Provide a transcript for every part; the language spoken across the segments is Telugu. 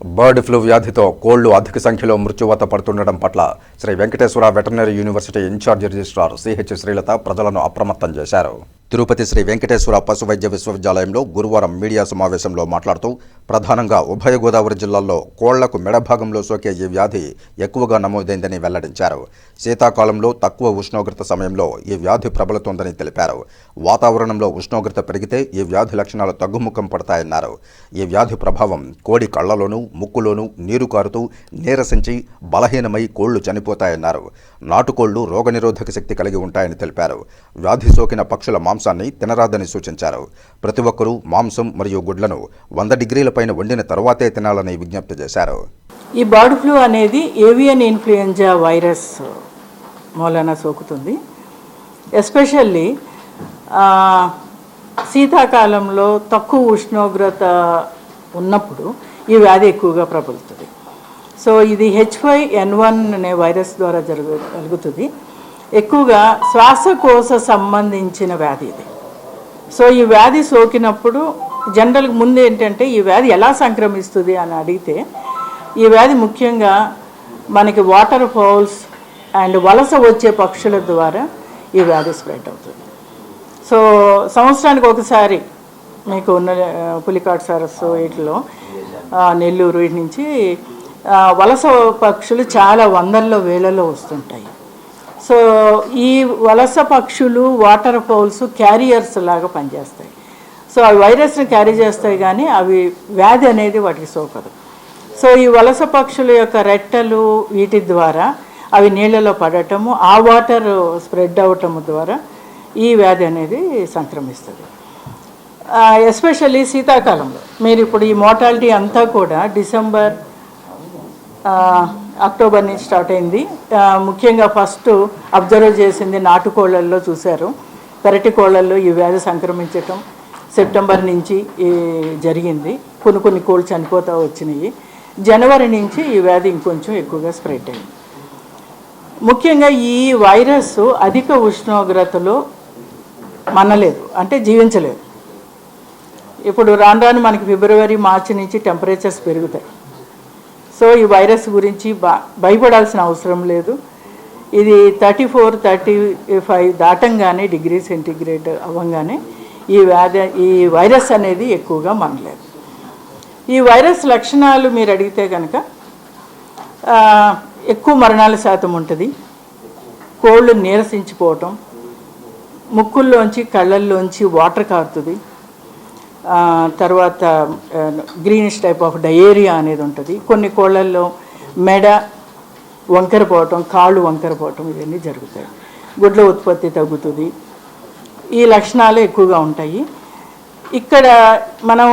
బర్డ్ ఫ్లూ వ్యాధితో కోళ్ళు అధిక సంఖ్యలో మృత్యువాత పడుతుండడం పట్ల Shri Venkateswara veterinary university in-charge registrar CH Srilatha ప్రజలను అప్రమత్తం చేశారు. తిరుపతి శ్రీ వెంకటేశ్వర పశు వైద్య విశ్వవిద్యాలయంలో గురువారం మీడియా సమావేశంలో మాట్లాడుతూ ప్రధానంగా ఉభయ గోదావరి జిల్లాల్లో కోళ్ళకు మెడ భాగంలో సోకే ఈ వ్యాధి ఎక్కువగా నమోదైందని వెల్లడించారు. శీతాకాలంలో తక్కువ ఉష్ణోగ్రత సమయంలో ఈ వ్యాధి ప్రబలుతోందని తెలిపారు. వాతావరణంలో ఉష్ణోగ్రత పెరిగితే ఈ వ్యాధి లక్షణాలు తగ్గుముఖం పడతాయన్నారు. ఈ వ్యాధి ప్రభావం కోడి కళ్ళలోనూ ముక్కులోనూ నీరు కారుతూ నీరసించి బలహీనమై కోళ్ళు చనిపోతాయన్నారు. నాటుకోళ్ళు రోగనిరోధక శక్తి కలిగి ఉంటాయని తెలిపారు. వ్యాధి సోకిన పక్షుల మాంసాన్ని తినరాదని సూచించారు. ప్రతి ఒక్కరూ మాంసం మరియు గుడ్లను వంద డిగ్రీల పైన వండిన తర్వాతే తినాలని విజ్ఞప్తి చేశారు. ఈ బర్డ్ ఫ్లూ అనేది ఏవియన్ ఇన్ఫ్లుయెంజా వైరస్ మూలన సోకుతుంది. ఎస్పెషల్లీ శీతాకాలంలో తక్కువ ఉష్ణోగ్రత ఉన్నప్పుడు ఈ వ్యాధి ఎక్కువగా ప్రబలుతుంది. సో ఇది హెచ్ ఫైవ్ ఎన్ వన్ అనే వైరస్ ద్వారా జరుగు జరుగుతుంది. ఎక్కువగా శ్వాసకోశ సంబంధించిన వ్యాధి ఇది. సో ఈ వ్యాధి సోకినప్పుడు జనరల్గా ముందు ఏంటంటే ఈ వ్యాధి ఎలా సంక్రమిస్తుంది అని అడిగితే ఈ వ్యాధి ముఖ్యంగా మనకి వాటర్ ఫౌల్స్ అండ్ వలస వచ్చే పక్షుల ద్వారా ఈ వ్యాధి స్ప్రెడ్ అవుతుంది. సో సంవత్సరానికి ఒకసారి మీకు ఉన్న పులికాట్ సరస్సు వీటిలో నెల్లూరు వీటి నుంచి వలస పక్షులు చాలా వందల్లో వేలలో వస్తుంటాయి. సో ఈ వలస పక్షులు వాటర్ ఫౌల్స్ క్యారియర్స్ లాగా పనిచేస్తాయి. సో అవి వైరస్ని క్యారీ చేస్తాయి కానీ అవి వ్యాధి అనేది వాటికి సోకదు. సో ఈ వలస పక్షుల యొక్క రెట్టలు వీటి ద్వారా అవి నీళ్ళలో పడటము ఆ వాటర్ స్ప్రెడ్ అవటము ద్వారా ఈ వ్యాధి అనేది సంక్రమిస్తుంది. ఎస్పెషల్లీ శీతాకాలంలో. మీరు ఇప్పుడు ఈ మోటాలిటీ అంతా కూడా డిసెంబర్ అక్టోబర్ నుంచి స్టార్ట్ అయింది. ముఖ్యంగా ఫస్ట్ అబ్జర్వ్ చేసింది నాటుకోళ్ళల్లో చూశారు. పెరటి కోళ్ళల్లో ఈ వ్యాధి సంక్రమించటం సెప్టెంబర్ నుంచి ఈ జరిగింది. కొన్ని కొన్ని కోళ్ళు చనిపోతూ వచ్చినాయి. జనవరి నుంచి ఈ వ్యాధి ఇంకొంచెం ఎక్కువగా స్ప్రెడ్ అయింది. ముఖ్యంగా ఈ వైరస్ అధిక ఉష్ణోగ్రతలో మనలేదు అంటే జీవించలేదు. ఇప్పుడు రాను రాను మనకి ఫిబ్రవరి మార్చి నుంచి టెంపరేచర్స్ పెరుగుతాయి. సో ఈ వైరస్ గురించి భయపడాల్సిన అవసరం లేదు. ఇది థర్టీ ఫోర్ థర్టీ ఫైవ్ దాటంగానే డిగ్రీ సెంటిగ్రేడ్ అవ్వగానే ఈ వ్యాధి ఈ వైరస్ అనేది ఎక్కువగా మనలేదు ఈ వైరస్ లక్షణాలు మీరు అడిగితే కనుక ఎక్కువ మరణాల శాతం ఉంటుంది. కోళ్ళు నీరసించిపోవటం ముక్కుల్లోంచి కళ్ళల్లోంచి వాటర్ కారుతుంది. తర్వాత గ్రీనిష్ టైప్ ఆఫ్ డయేరియా అనేది ఉంటుంది. కొన్ని కోళ్ళల్లో మెడ వంకర పోవటం కాళ్ళు వంకర పోవటం ఇవన్నీ జరుగుతాయి. గుడ్ల ఉత్పత్తి తగ్గుతుంది. ఈ లక్షణాలు ఎక్కువగా ఉంటాయి. ఇక్కడ మనం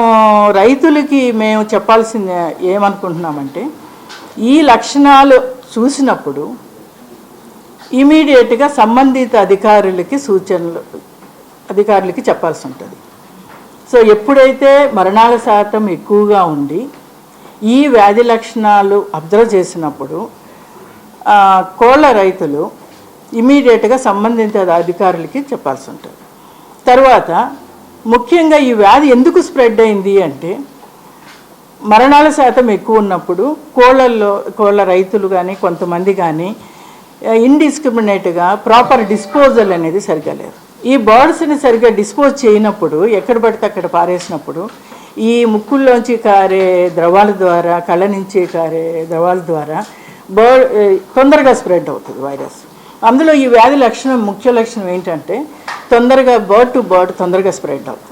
రైతులకి మేము చెప్పాల్సింది ఏమనుకుంటున్నామంటే ఈ లక్షణాలు చూసినప్పుడు ఇమీడియట్గా సంబంధిత అధికారులకి సూచనలు అధికారులకి చెప్పాల్సి ఉంటుంది. సో ఎప్పుడైతే మరణాల శాతం ఎక్కువగా ఉండి ఈ వ్యాధి లక్షణాలు అబ్జర్వ్ చేసినప్పుడు కోళ్ళ రైతులు ఇమీడియట్గా సంబంధిత అధికారులకి చెప్పాల్సి ఉంటుంది. తర్వాత ముఖ్యంగా ఈ వ్యాధి ఎందుకు స్ప్రెడ్ అయింది అంటే మరణాల శాతం ఎక్కువ ఉన్నప్పుడు కోళ్ళల్లో కోళ్ళ రైతులు కానీ కొంతమంది కానీ ఇండిస్క్రిమినేట్గా ప్రాపర్ డిస్పోజల్ అనేది సరిగా లేదు. ఈ బర్డ్స్ని సరిగ్గా డిస్పోజ్ చేయనప్పుడు ఎక్కడ పడితే అక్కడ పారేసినప్పుడు ఈ ముక్కుల్లోంచి కారే ద్రవాల ద్వారా కళ్ళ నుంచి కారే ద్రవాల ద్వారా బర్డ్ తొందరగా స్ప్రెడ్ అవుతుంది వైరస్ అందులో ఈ వ్యాధి లక్షణం ముఖ్య లక్షణం ఏంటంటే తొందరగా బర్డ్ టు బర్డ్ తొందరగా స్ప్రెడ్ అవుతుంది.